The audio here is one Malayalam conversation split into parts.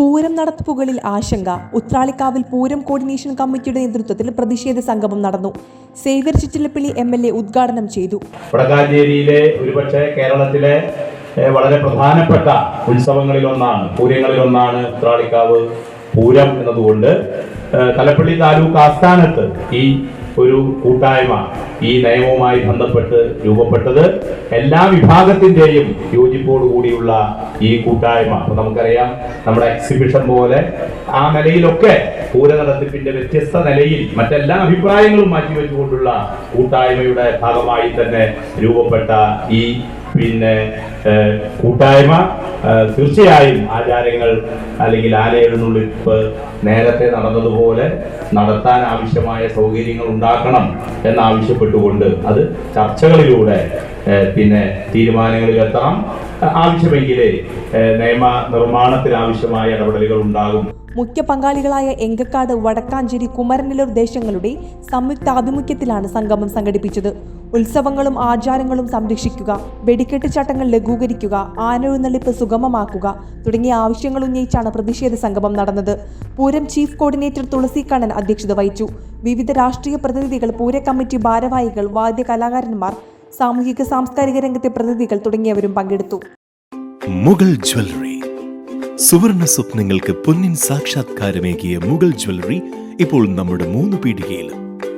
പൂരം നടത്തിപ്പുകളിൽ ആശങ്ക. ഉത്രാളിക്കാവിൽ പൂരം കോർഡിനേഷൻ കമ്മിറ്റിയുടെ നേതൃത്വത്തിൽ പ്രതിഷേധ സംഗമം നടന്നു. Xavier Chittilappilly M L A ഉദ്ഘാടനം ചെയ്തു. വടക്കാഞ്ചേരിയിലെ ഒരുപക്ഷെ കേരളത്തിലെ വളരെ പ്രധാനപ്പെട്ട ഉത്സവങ്ങളിലൊന്നാണ് പൂരങ്ങളിലൊന്നാണ് ഉത്രാളിക്കാവ് പൂരം എന്നതുകൊണ്ട് തലപ്പള്ളി താലൂക്ക് ആസ്ഥാനത്ത് ഈ ഒരു കൂട്ടായ്മ ഈ നയവുമായി ബന്ധപ്പെട്ട് രൂപപ്പെട്ടത് എല്ലാ വിഭാഗത്തിന്റെയും യോജിപ്പോടുകൂടിയുള്ള ഈ കൂട്ടായ്മ. അപ്പൊ നമുക്കറിയാം നമ്മുടെ എക്സിബിഷൻ പോലെ ആ നിലയിലൊക്കെ പൂര നടത്തിപ്പിന്റെ വ്യത്യസ്ത നിലയിൽ മറ്റെല്ലാ അഭിപ്രായങ്ങളും മാറ്റിവെച്ചുകൊണ്ടുള്ള കൂട്ടായ്മയുടെ ഭാഗമായി തന്നെ രൂപപ്പെട്ട ഈ പിന്നെ കൂട്ടായ്മ തീർച്ചയായും ആചാരങ്ങൾ അല്ലെങ്കിൽ ആലയ എഴുന്നള്ളിപ്പ് നേരത്തെ നടന്നതുപോലെ നടത്താൻ ആവശ്യമായ സൗകര്യങ്ങൾ ഉണ്ടാക്കണം എന്നാവശ്യപ്പെട്ടുകൊണ്ട് അത് ചർച്ചകളിലൂടെ പിന്നെ തീരുമാനങ്ങളിൽ എത്തണം ആവശ്യമെങ്കിലേ നിയമ നിർമ്മാണത്തിന് ആവശ്യമായ ഇടപെടലുകൾ ഉണ്ടാകും. മുഖ്യ പങ്കാളികളായ എങ്കക്കാട് വടക്കാഞ്ചേരി കുമരനല്ലൂർ ദേശങ്ങളുടെ സംയുക്താഭിമുഖ്യത്തിലാണ് സംഗമം സംഘടിപ്പിച്ചത്. ഉത്സവങ്ങളും ആചാരങ്ങളും സംരക്ഷിക്കുക വെടിക്കെട്ട് ചട്ടങ്ങൾ ലഘൂകരിക്കുക ആനയെഴുന്നള്ളിപ്പ് സുഗമമാക്കുക തുടങ്ങിയ ആവശ്യങ്ങൾ ഉന്നയിച്ചാണ് പ്രതിഷേധ സംഗമം നടന്നത്. പൂരം ചീഫ് കോർഡിനേറ്റർ തുളസി കണ്ണൻ അധ്യക്ഷത വഹിച്ചു. വിവിധ രാഷ്ട്രീയ പ്രതിനിധികൾ പൂര കമ്മിറ്റി ഭാരവാഹികൾ വാദ്യ കലാകാരന്മാർ സാമൂഹിക സാംസ്കാരിക രംഗത്തെ പ്രതിനിധികൾ തുടങ്ങിയവരും പങ്കെടുത്തു. മുഗൾ ജ്വല്ലറി. സുവർണ സ്വപ്നങ്ങൾക്ക് പൊന്നിൻ സാക്ഷാത്കാരമേകിയ മുഗൾ ജ്വല്ലറി ഇപ്പോൾ നമ്മുടെ മൂന്ന് പീടികയിലും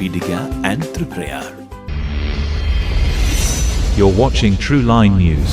Moonnupeedika and Triprayar You're watching True Line News.